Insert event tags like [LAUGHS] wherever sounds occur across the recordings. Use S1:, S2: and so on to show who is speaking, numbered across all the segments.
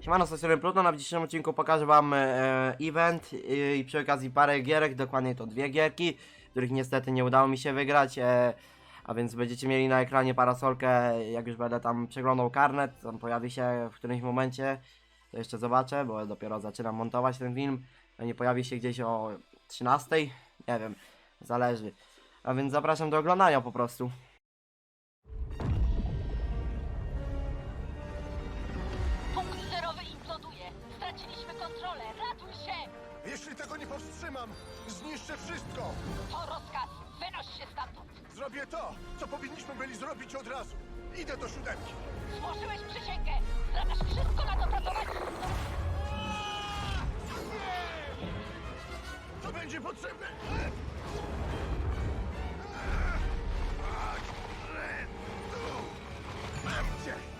S1: Siemano, z tej strony dzisiejszym odcinku pokażę wam e, event e, i przy okazji parę gierek, dokładnie to dwie gierki, których niestety nie udało mi się wygrać, e, a więc będziecie mieli na ekranie parasolkę, jak już będę tam przeglądał karnet, tam pojawi się w którymś momencie, to jeszcze zobaczę, bo dopiero zaczynam montować ten film, nie pojawi się gdzieś o 13, nie wiem, zależy, a więc zapraszam do oglądania po prostu.
S2: Powstrzymam, zniszczę wszystko!
S3: To rozkaz. Wynoś się stamtąd.
S2: Zrobię to, co powinniśmy byli zrobić od razu. Idę do siódemki.
S3: Złożyłeś przysięgę. Zamiast wszystko na to pracować.
S2: To będzie potrzebne! Mam cię!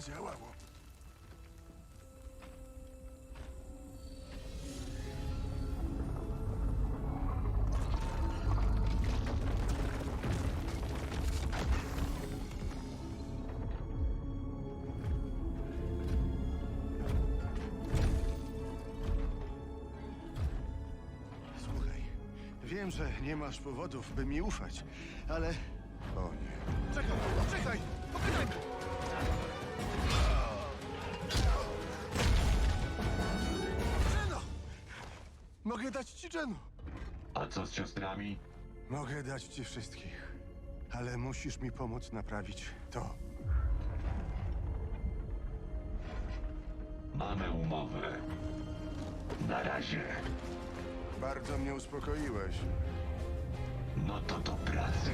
S2: zadziałało. Słuchaj, wiem, że nie masz powodów, by mi ufać, ale...
S4: A co z siostrami?
S2: Mogę dać ci wszystkich, ale musisz mi pomóc naprawić to.
S4: Mamy umowę. Na razie.
S2: Bardzo mnie uspokoiłeś.
S4: No to do pracy.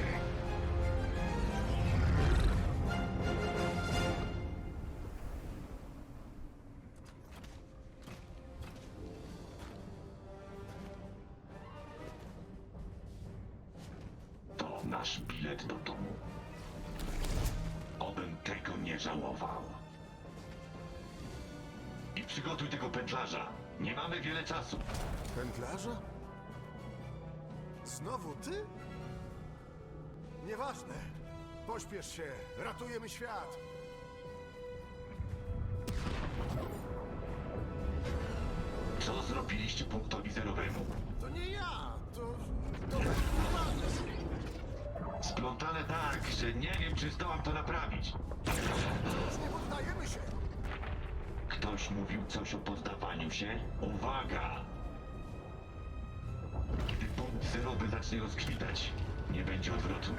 S4: Przygotuj tego pętlarza. Nie mamy wiele czasu.
S2: Pętlarza? Znowu ty? Nieważne. Pośpiesz się. Ratujemy świat.
S4: Co zrobiliście punktowi zerowemu?
S2: To nie ja. To... to...
S4: Splątane tak, że nie wiem, czy zdołam to naprawić.
S2: Nie poddajemy się.
S4: Ktoś mówił coś o poddawaniu się? Uwaga! Kiedy punkt zerowy zacznie rozkwitać, nie będzie odwrotu.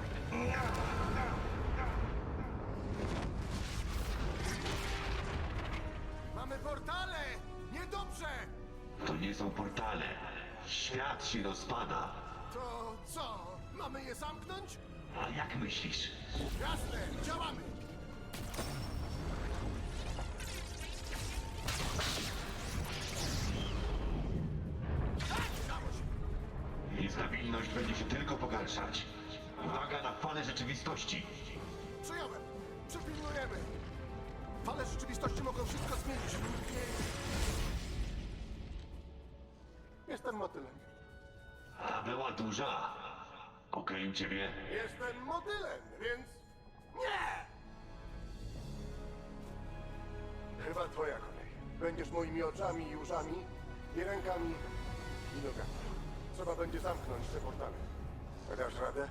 S2: Mamy portale! Niedobrze!
S4: To nie są portale. Świat się rozpada.
S2: To co? Mamy je zamknąć?
S4: A jak myślisz?
S2: Jasne, działamy!
S4: Niestabilność będzie się tylko pogarszać. Uwaga na falę rzeczywistości.
S2: Przyjąłem! Przypilnujemy! Fale rzeczywistości mogą wszystko zmienić.
S4: Jestem motylem. A była duża. Okej, ciebie.
S2: Jestem motylem, więc... Nie! Chyba twoja kolej. Będziesz moimi oczami i uszami, i rękami, i nogami. Trzeba będzie zamknąć te portale. Dasz radę?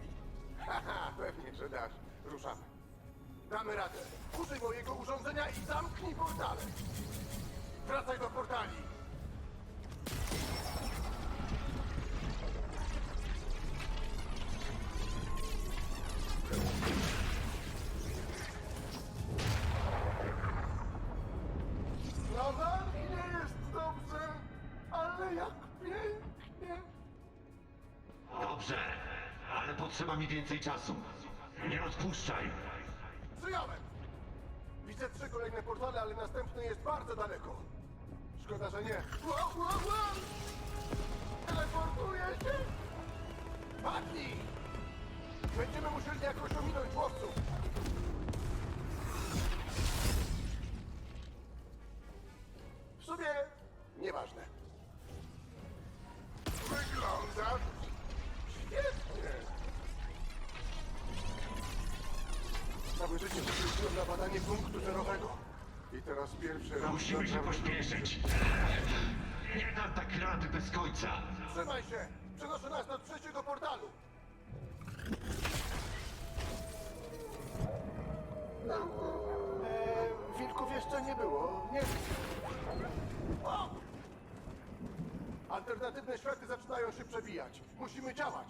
S2: [LAUGHS] Haha, pewnie, że dasz. Ruszamy. Damy radę. Użyj mojego urządzenia i zamknij portale. Wracaj do portali. Dobrze, ale
S4: potrzeba mi więcej czasu. Nie odpuszczaj.
S2: Przyjąłem! Widzę trzy kolejne portale, ale następny jest bardzo daleko. Szkoda, że nie. Wow, wow, wow! Teleportuję się! Padnij! Będziemy musieli jakoś ominąć łowców.
S4: Musimy się pośpieszyć. Nie dam tak rady bez końca.
S2: Trzymaj się! Przenoszę nas do trzeciego portalu! Eee, wilków jeszcze nie było. Nie. O! Alternatywne światy zaczynają się przebijać. Musimy działać.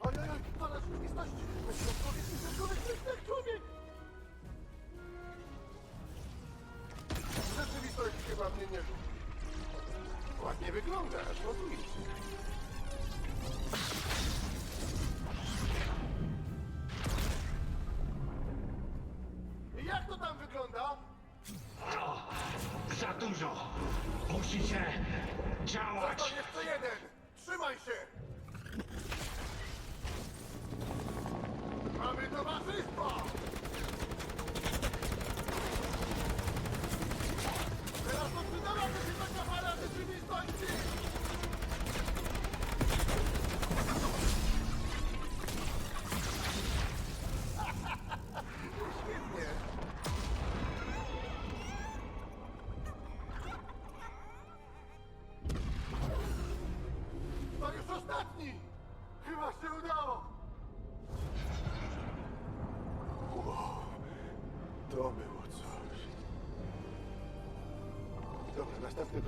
S2: Oj, oj, oj, to na rzeczywistości. To jest człowiek, to jest człowiek, to jest jak człowiek. Mnie nie lubi. Ładnie wyglądasz, no idź. I Jak to tam wygląda?
S4: To za dużo. Musicie działać.
S2: To jeszcze jeden!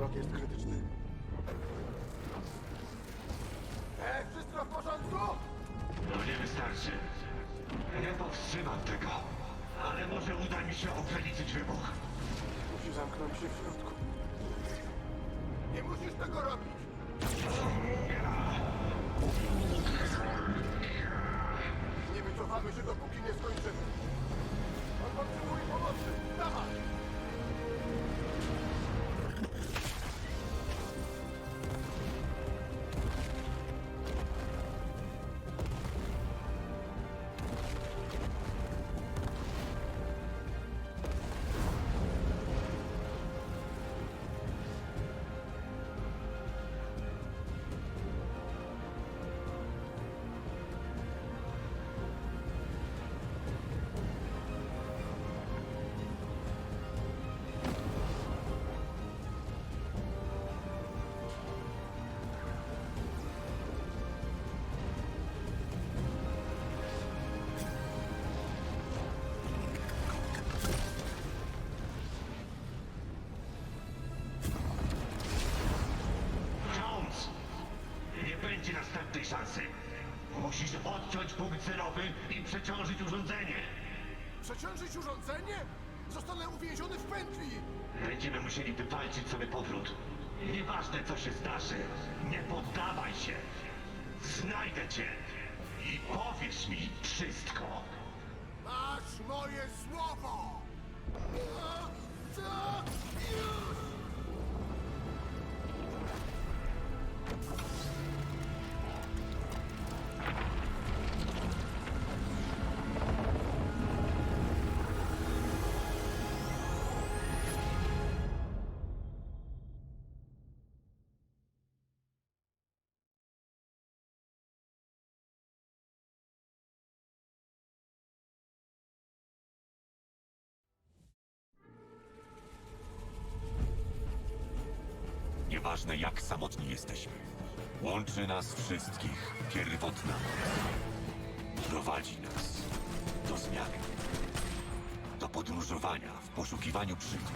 S2: Krok jest krytyczny. E, wszystko w porządku?
S4: No nie wystarczy. Nie powstrzymam tego. Ale może uda mi się ograniczyć wybuch.
S2: Musi zamknąć się w środku.
S4: Przeciążyć urządzenie?
S2: Zostanę uwięziony w pętli!
S4: Będziemy musieli wywalczyć sobie powrót. Nieważne co się zdarzy, nie poddawaj się. Znajdę cię i powiesz mi wszystko.
S2: Masz moje słowo! A!
S4: Nieważne jak samotni jesteśmy. Łączy nas wszystkich pierwotna moc. Prowadzi nas do zmiany. Do podróżowania w poszukiwaniu przygód.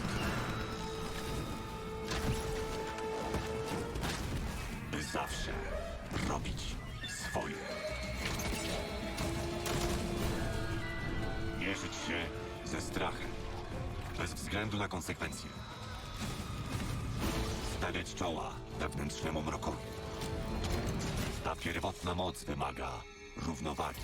S4: By zawsze robić swoje. Mierzyć się ze strachem. Bez względu na konsekwencje. Stawiać czoła wewnętrznemu mrokowi. Ta pierwotna moc wymaga równowagi.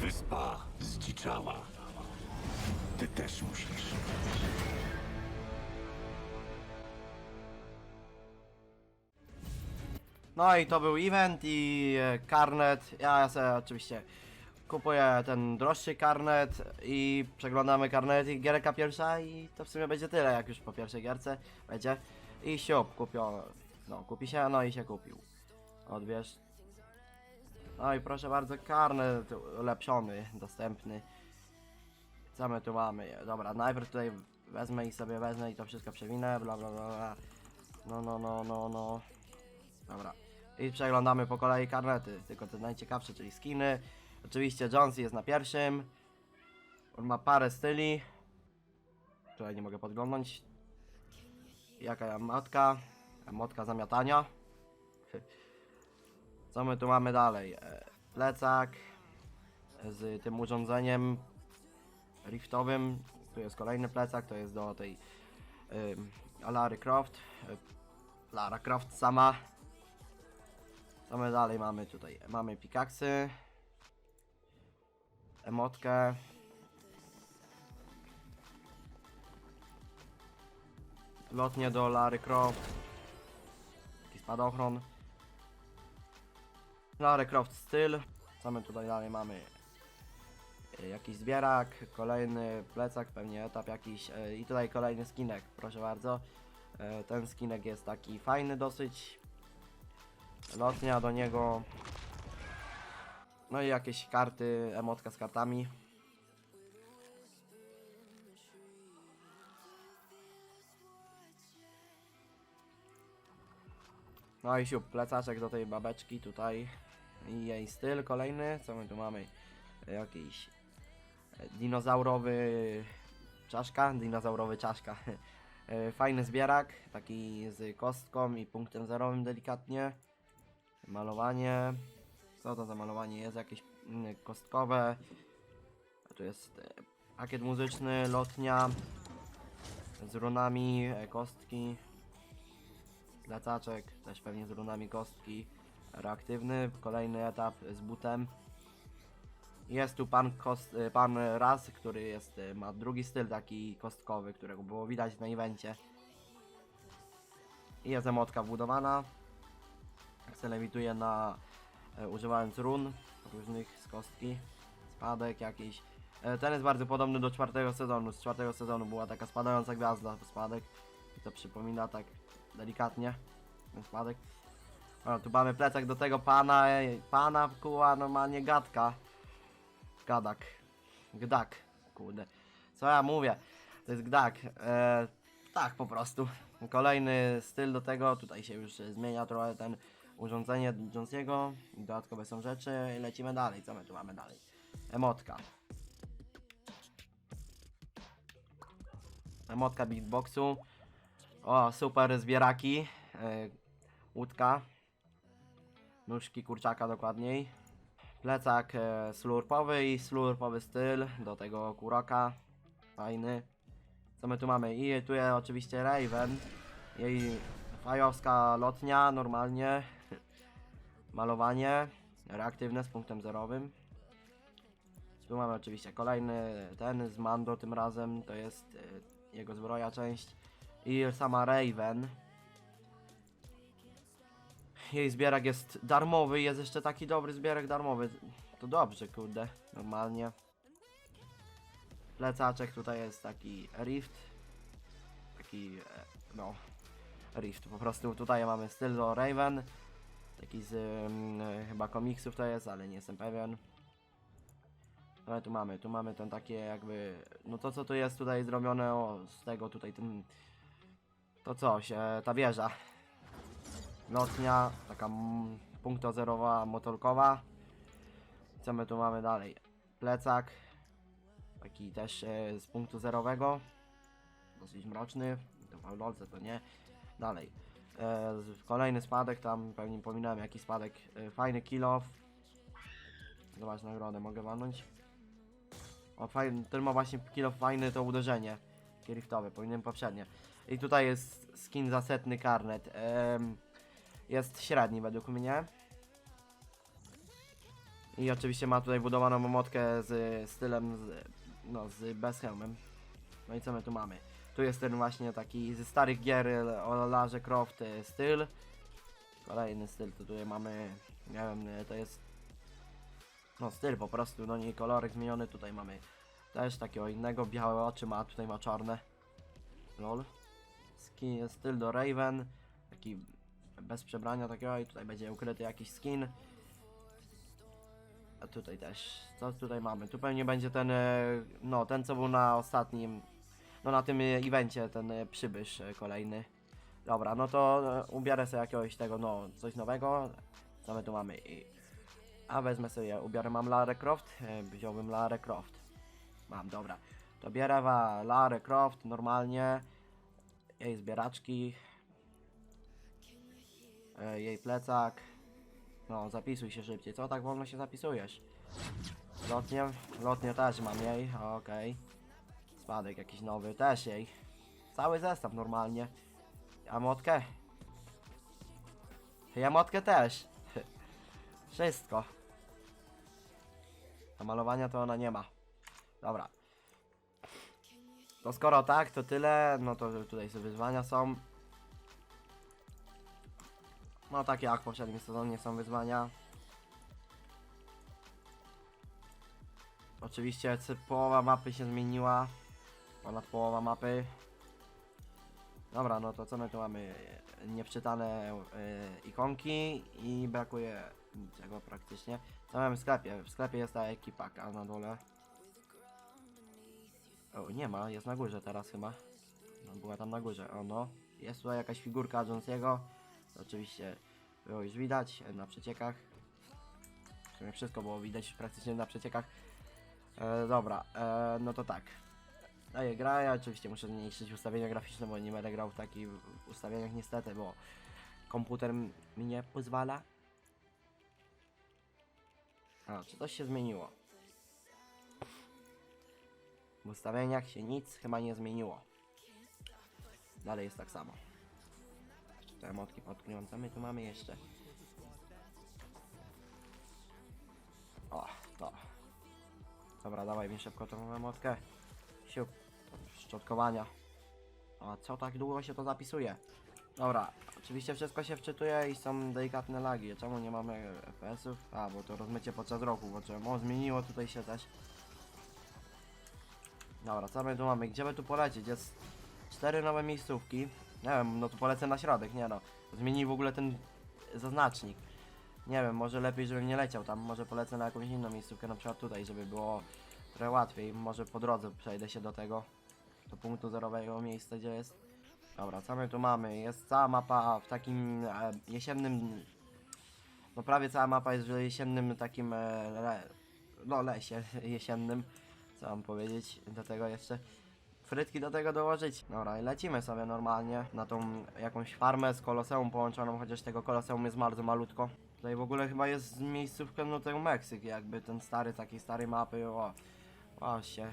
S4: Wyspa zdziczała. Ty też musisz.
S1: No i to był event i e, karnet. Ja, ja sobie oczywiście kupuję ten droższy karnet i przeglądamy karnet i gierka pierwsza i to w sumie będzie tyle jak już po pierwszej gierce będzie. I siup, kupią. No, kupi się, no i się kupił. Odbierz. No i proszę bardzo, karnet ulepszony, dostępny. Co my tu mamy? Dobra, najpierw tutaj wezmę i sobie wezmę i to wszystko przewinę, bla bla bla. No, no, no, no, no. Dobra. I przeglądamy po kolei karnety, tylko te najciekawsze, czyli skiny. Oczywiście Jonesy jest na pierwszym. On ma parę styli. Tutaj nie mogę podglądnąć. Jaka matka? Motka zamiatania. [LAUGHS] Co my tu mamy dalej? E, Plecak z tym urządzeniem riftowym. Tu jest kolejny plecak, to jest do tej ym, Lary Croft. Y, Lara Croft sama. Co my dalej mamy tutaj? Mamy pikaksy. Emotkę. Lotnie do Lary Croft. Taki spadochron. Lara Croft styl. Co my tutaj dalej mamy? E, Jakiś zbierak, kolejny plecak, pewnie etap jakiś e, i tutaj kolejny skinek, proszę bardzo. E, Ten skinek jest taki fajny dosyć. Lotnia do niego. No i jakieś karty, emotka z kartami. No i siup, plecaczek do tej babeczki tutaj. I jej styl kolejny. Co my tu mamy? Jakiś e, dinozaurowy czaszka, dinozaurowy czaszka. [LAUGHS] E, Fajny zbierak, taki z kostką i punktem zerowym delikatnie. Malowanie. Co to za malowanie jest? Jakieś mm, kostkowe. A tu jest e, pakiet muzyczny, lotnia z runami, e, kostki. Plecaczek, też pewnie z runami kostki. Reaktywny, kolejny etap z butem. Jest tu pan, kost, y, pan Raz, który jest, ma drugi styl taki kostkowy, którego było widać na evencie. Jest emotka wbudowana. Lewituje na e, używając run różnych z kostki. Spadek jakiś. E, ten jest bardzo podobny do czwartego sezonu. Z czwartego sezonu była taka spadająca gwiazda, spadek. I to przypomina tak delikatnie ten spadek. O, tu mamy plecak do tego pana, ej, pana kuła normalnie gadka. Gadak. Gdak. Kurde. Co ja mówię? To jest gdak. E, tak po prostu. Kolejny styl do tego. Tutaj się już zmienia trochę ten urządzenie Jonesiego. Dodatkowe są rzeczy. I lecimy dalej. Co my tu mamy dalej? Emotka. Emotka beatboxu. O, super zbieraki. E, łódka. Nóżki kurczaka dokładniej. Plecak e, slurpowy i slurpowy styl do tego kuroka. Fajny. Co my tu mamy? I tu jest oczywiście Raven. Jej fajowska lotnia normalnie. Malowanie. Reaktywne z punktem zerowym. Tu mamy oczywiście kolejny ten z Mando tym razem. To jest e, jego zbroja część. I sama Raven. Jej zbierak jest darmowy, jest jeszcze taki dobry zbierak darmowy. To dobrze, kurde, normalnie. Plecaczek tutaj jest taki rift. Taki, e, no, rift. Po prostu tutaj mamy styl do Raven. Taki z e, chyba komiksów to jest, ale nie jestem pewien. Ale tu mamy, tu mamy ten takie jakby, no to co tu jest tutaj zrobione, o, z tego tutaj ten, to coś, e, ta wieża. Lotnia, taka punktozerowa, motorkowa. Co my tu mamy dalej? Plecak, taki też e, z punktu zerowego, dosyć mroczny, to w to nie. Dalej, kolejny spadek, tam pewnie pominąłem jaki spadek, e, fajny kill off. Zobacz nagrodę, mogę walnąć? O, fajny, ten ma właśnie kilo fajny to uderzenie. Kiriftowe, powinienem poprzednie. I tutaj jest skin za setny karnet. Jest średni według mnie. I oczywiście ma tutaj budowaną motkę z stylem, z, no z bez hełmem. No i co my tu mamy? Tu jest ten właśnie taki ze starych gier o Larze Croft styl. Kolejny styl, to tutaj mamy, nie wiem, to jest no styl po prostu, no nie kolorek zmieniony, tutaj mamy też takiego innego, białe oczy ma, tutaj ma czarne. Lol. Skin, styl do Raven, taki bez przebrania takiego i tutaj będzie ukryty jakiś skin. A tutaj też, co tutaj mamy? Tu pewnie będzie ten, e, no ten co był na ostatnim, no na tym e, evencie, ten e, przybysz e, kolejny. Dobra, no to ubiorę sobie jakiegoś tego, no coś nowego. Co my tu mamy? A wezmę sobie, ubiorę, mam Lara Croft, wziąłbym Lara Croft. Mam, dobra. To bierę Lara Croft normalnie. Jej zbieraczki. Jej plecak. No, zapisuj się szybciej. Co tak wolno się zapisujesz? Lotnie, lotnie też mam jej, okej. Spadek jakiś nowy, też jej. Cały zestaw normalnie. A motkę? Ja motkę też. [LAUGHS] Wszystko. A malowania to ona nie ma. Dobra. To skoro tak, to tyle. No to tutaj sobie wyzwania są. No takie jak w poprzednim sezonie są wyzwania. Oczywiście połowa mapy się zmieniła. Ponad połowa mapy. Dobra, no to co my tu mamy? Niewczytane y, ikonki i brakuje niczego praktycznie. Co mamy w sklepie? W sklepie jest ta ekipaka na dole. O, nie ma, jest na górze teraz chyba. No, była tam na górze, o no. Jest tutaj jakaś figurka Jonesiego. Oczywiście było już widać na przeciekach. W sumie wszystko było widać praktycznie na przeciekach. E, dobra, e, no to tak. Daję gra, ja oczywiście muszę zmniejszyć ustawienia graficzne, bo nie będę grał w takich ustawieniach niestety, bo komputer mi nie pozwala. A, czy coś się zmieniło? W ustawieniach się nic chyba nie zmieniło. Dalej jest tak samo. Te emotki podkniące my tu mamy jeszcze. O, to. Dobra, dawaj mi szybko tą emotkę. Szczotkowania. A co tak długo się to zapisuje? Dobra, oczywiście wszystko się wczytuje i są delikatne lagi. Czemu nie mamy FPS-ów? A, bo to rozmycie podczas roku, bo czemu? Zmieniło tutaj się też. Dobra, co my tu mamy? Gdzie by tu polecieć? Jest cztery nowe miejscówki. Nie wiem, no to polecę na środek, nie no. Zmienij w ogóle ten zaznacznik. Nie wiem, może lepiej, żebym nie leciał tam. Może polecę na jakąś inną miejscówkę, na przykład tutaj, żeby było trochę łatwiej. Może po drodze przejdę się do tego, do punktu zerowego miejsca, gdzie jest. Dobra, co my tu mamy? Jest cała mapa w takim e, jesiennym... No prawie cała mapa jest w jesiennym takim... E, le, no lesie [LAUGHS] jesiennym. Co mam powiedzieć do tego jeszcze? Frytki do tego dołożyć. Dobra, i lecimy sobie normalnie na tą jakąś farmę z koloseum połączoną, chociaż tego koloseum jest bardzo malutko. Tutaj w ogóle chyba jest miejscówka, no ten Meksyk, jakby ten stary, takiej starej mapy, o. Właśnie.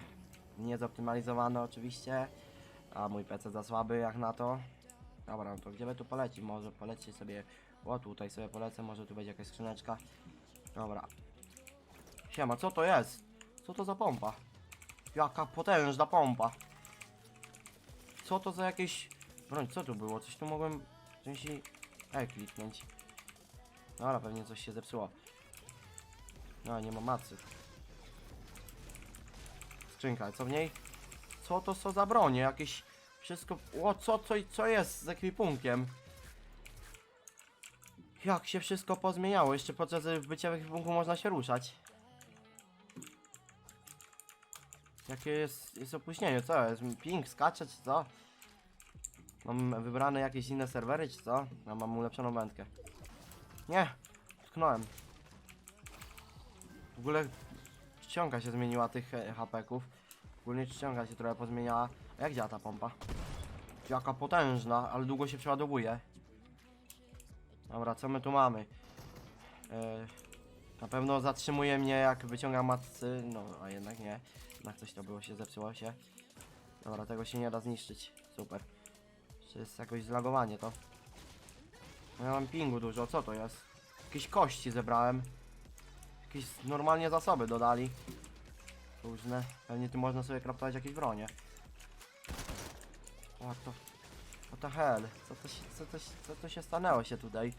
S1: Niezoptymalizowany oczywiście. A mój PC za słaby jak na to. Dobra, no to gdzie by tu poleci? Może poleci sobie... O, tutaj sobie polecę, może tu będzie jakaś skrzyneczka. Dobra. Siema, co to jest? Co to za pompa? Jaka potężna pompa. Co to za jakieś... Broń, co tu było? Coś tu mogłem... I... E, kliknąć. Dobra, pewnie coś się zepsuło. No, nie ma macy. Co w niej? Co to są za bronie? Jakieś... Wszystko... O, co, co, co jest z ekwipunkiem? Jak się wszystko pozmieniało, jeszcze podczas bycia w ekwipunku można się ruszać. Jakie jest, jest opóźnienie, co jest? Ping skacze czy co? Mam wybrane jakieś inne serwery czy co? Ja mam ulepszoną wędkę. Nie! Tknąłem. W ogóle czcionka się zmieniła tych e, HP-ków. Ogólnie czcionka się trochę pozmieniała. A jak działa ta pompa? Jaka potężna, ale długo się przeładowuje. Dobra, co my tu mamy? E, na pewno zatrzymuje mnie jak wyciągam matcy, no a jednak nie. Jednak coś to było, się zepsuło się. Dobra, tego się nie da zniszczyć. Super. Czy jest jakoś zlagowanie to? Ja mam pingu dużo, co to jest? Jakieś kości zebrałem. Jakieś normalnie zasoby dodali. Różne. Pewnie tu można sobie kraftować jakieś bronie. What the... What the hell? Co to się, co to, co to się stanęło się tutaj?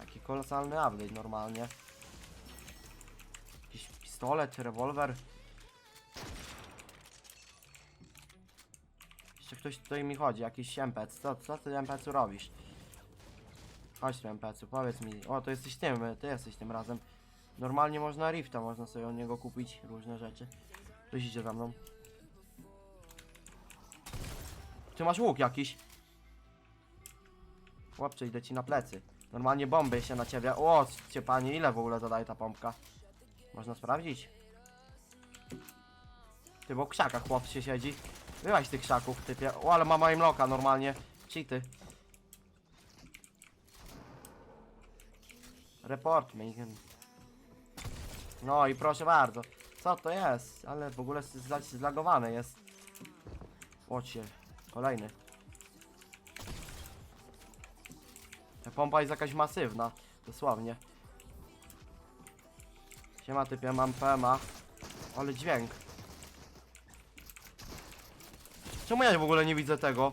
S1: Jaki kolosalny update normalnie. Jakiś pistolet, rewolwer. Jeszcze ktoś tutaj mi chodzi, jakiś MPC. Co, co ty MPC robisz? Chodź tu powiedz mi. O, to jesteś tym, ty jesteś tym razem. Normalnie można Rifta, można sobie od niego kupić różne rzeczy. Idzie za mną. Ty masz łuk jakiś. Chłopcze, idę ci na plecy. Normalnie bomby się na ciebie. O, cię panie, ile w ogóle zadaje ta pompka? Można sprawdzić. Ty, bo w krzakach chłop się siedzi. Wyłaź z tych krzaków, typie. O, ale ma moim loka normalnie. Cheaty. Report me. No i proszę bardzo. Co to jest? Ale w ogóle zla- zlagowane jest. Łocie. Kolejny. Ta pompa jest jakaś masywna. Dosłownie. Siema typie, mam PMA. Ale dźwięk. Czemu ja w ogóle nie widzę tego?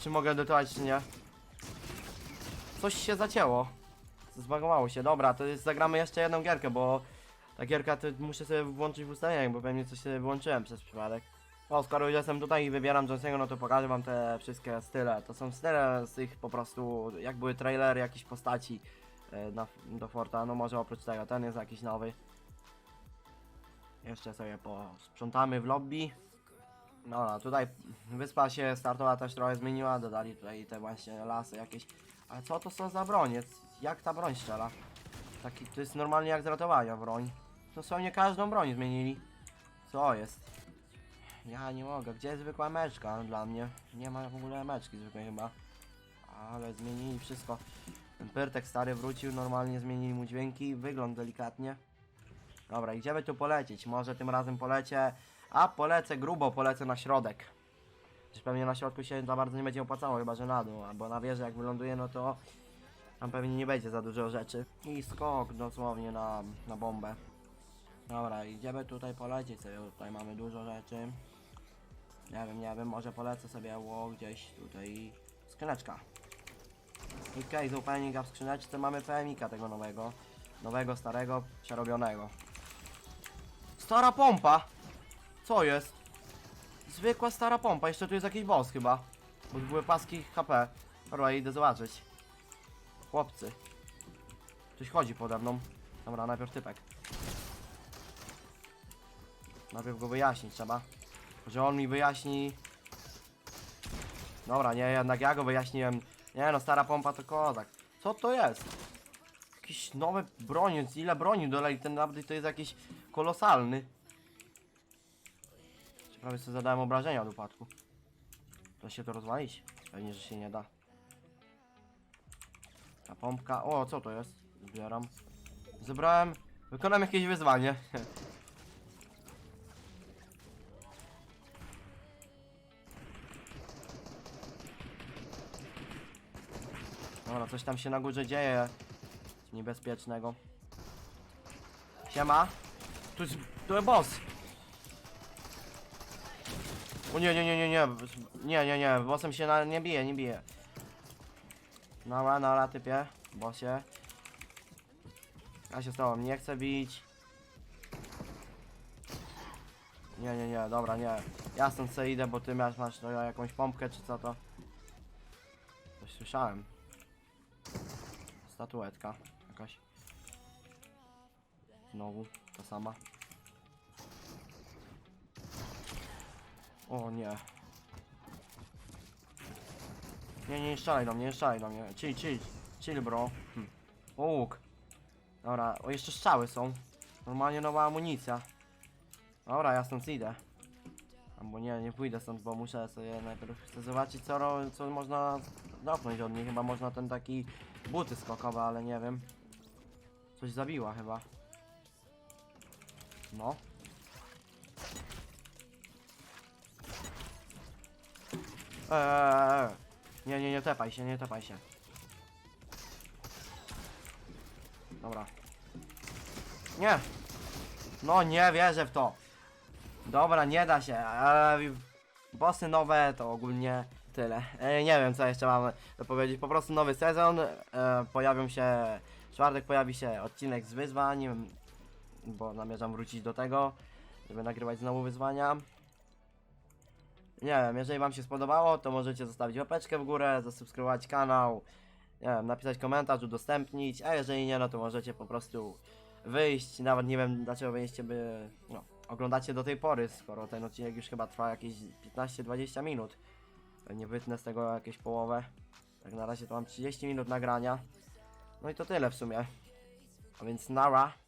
S1: Czy mogę edytować, czy nie? Coś się zacięło. Zbagowało się. Dobra, to jest, zagramy jeszcze jedną gierkę, bo ta gierka to muszę sobie włączyć w ustawieniach, bo pewnie coś sobie wyłączyłem przez przypadek. O, skoro już jestem tutaj i wybieram Johnson'ego, no to pokażę wam te wszystkie style. To są style z tych po prostu, jak były trailery jakichś postaci e, na, do Forta, no może oprócz tego, ten jest jakiś nowy. Jeszcze sobie posprzątamy w lobby. No, no tutaj wyspa się startowa też trochę zmieniła, dodali tutaj te właśnie lasy jakieś. Ale co to są za bronie? Jak ta broń strzela? Taki, to jest normalnie jak z ratowania broń. Dosłownie każdą broń zmienili. Co jest? Ja nie mogę. Gdzie jest zwykła meczka dla mnie? Nie ma w ogóle meczki zwykłej chyba. Ale zmienili wszystko. Ten Pyrtek stary wrócił, normalnie zmienili mu dźwięki, wygląd delikatnie. Dobra, idziemy tu polecieć. Może tym razem polecie. A polecę grubo, polecę na środek. Przecież pewnie na środku się za bardzo nie będzie opłacało, chyba że na dół, albo na wieżę jak wyląduje, no to tam pewnie nie będzie za dużo rzeczy. I skok dosłownie na, na bombę. Dobra, idziemy tutaj polecieć sobie, tutaj mamy dużo rzeczy. Nie wiem, nie wiem, może polecę sobie ło gdzieś tutaj skrzyneczka. I case opening, w skrzyneczce mamy PMika tego nowego. Nowego, starego, przerobionego. Stara pompa! Co jest? Zwykła stara pompa, jeszcze tu jest jakiś boss chyba. Bo były paski HP. Dobra, idę zobaczyć. Chłopcy. Ktoś chodzi pode mną. Dobra, najpierw typek. Najpierw go wyjaśnić trzeba. Że on mi wyjaśni... Dobra, nie, jednak ja go wyjaśniłem. Nie no, stara pompa to kozak. Co to jest? Jakieś nowe bronie, ile broni dolej ten update to jest jakiś kolosalny. Prawie sobie zadałem obrażenia od upadku. Da się to rozwalić? Pewnie, że się nie da. Ta pompka. O, co to jest? Zbieram. Zebrałem. Wykonam jakieś wyzwanie. [LAUGHS] Dobra, coś tam się na górze dzieje. Niebezpiecznego. Siema. Tu jest, to jest boss. O nie, nie, nie, nie, nie. Nie, nie, nie. Bossem się na, nie bije, nie bije. Nara, nara, typie. Bossie. Ja się z tobą nie chcę bić. Nie, nie, nie, dobra, nie. Ja stąd sobie idę, bo ty masz, masz to jakąś pompkę czy co to. Coś słyszałem. Statuetka jakaś. Znowu ta sama. O nie. Nie, nie, strzelaj do mnie, nie strzelaj do mnie. Chill, chill, chill bro. Hm. Łuk. Dobra, o jeszcze strzały są. Normalnie nowa amunicja. Dobra, ja stąd idę. Albo nie, nie pójdę stąd, bo muszę sobie najpierw chcę zobaczyć co, ro- co można dopnąć od nich. Chyba można ten taki buty skokowe, ale nie wiem. Coś zabiła chyba. No. Eee, nie, nie, nie tepaj się, nie tepaj się. Dobra. Nie! No nie wierzę w to. Dobra, nie da się. Eee, bossy nowe to ogólnie tyle. E, nie wiem co jeszcze mam dopowiedzieć. Po prostu nowy sezon. E, pojawią się. W czwartek pojawi się odcinek z wyzwań. Bo zamierzam wrócić do tego, żeby nagrywać znowu wyzwania. Nie wiem, jeżeli wam się spodobało, to możecie zostawić łapeczkę w górę, zasubskrybować kanał, nie wiem, napisać komentarz, udostępnić, a jeżeli nie, no to możecie po prostu wyjść, nawet nie wiem dlaczego byliście by, no, oglądacie do tej pory, skoro ten odcinek już chyba trwa jakieś 15-20 minut. Pewnie wytnę z tego jakieś połowę. Tak na razie to mam 30 minut nagrania. No i to tyle w sumie. A więc nara.